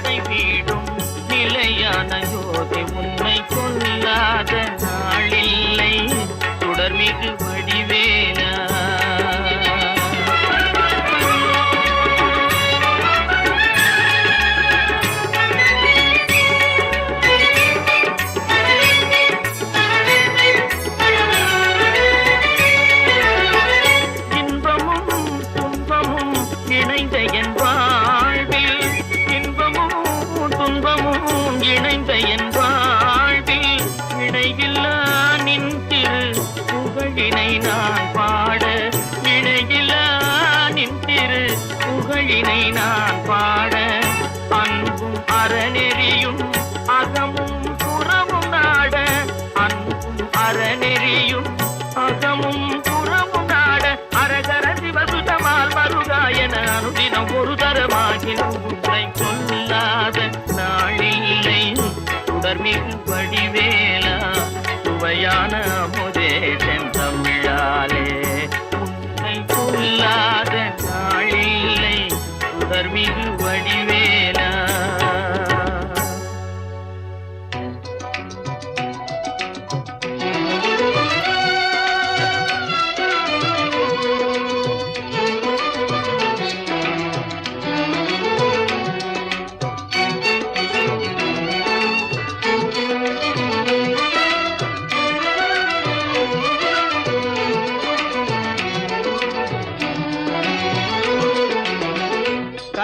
படை வீடும் நிலையான ஜோதி உன்னை கொல்லாத நாளில்லை தொடர்மிகு வழி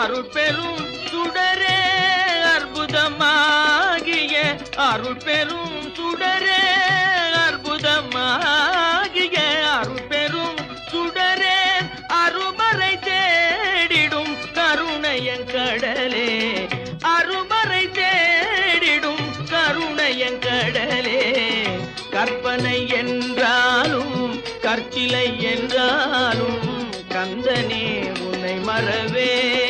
அருள் பெரும் சுடரே அற்புதமாகிய அருள் பெரும் சுடரே அற்புதமாகிய அருள் பெரும் சுடரே அருமறை தேடிடும் கருணையன் கடலே. அருமறை தேடிடும் கருணையன் கடலே. கற்பனை என்றாலும் கற்சிலை என்றாலும் கந்தனே உன்னை மறவே.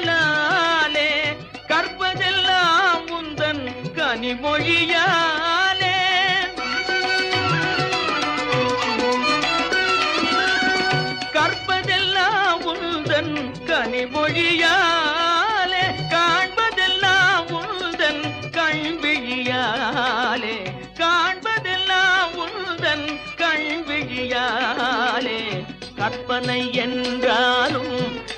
செயலாலே கற்பதெல்லாம் முந்தன் கனிமொழியாலே கற்பதெல்லாம் முந்தன் கனிமொழியாலே காண்பதெல்லாம் முந்தன் கண்விழியாலே காண்பதெல்லாம் முந்தன் கண்விழியாலே கற்பனை என்றாலும்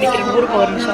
நிற்கிறேன் ஊருக்கு ஒரு நிமிஷம்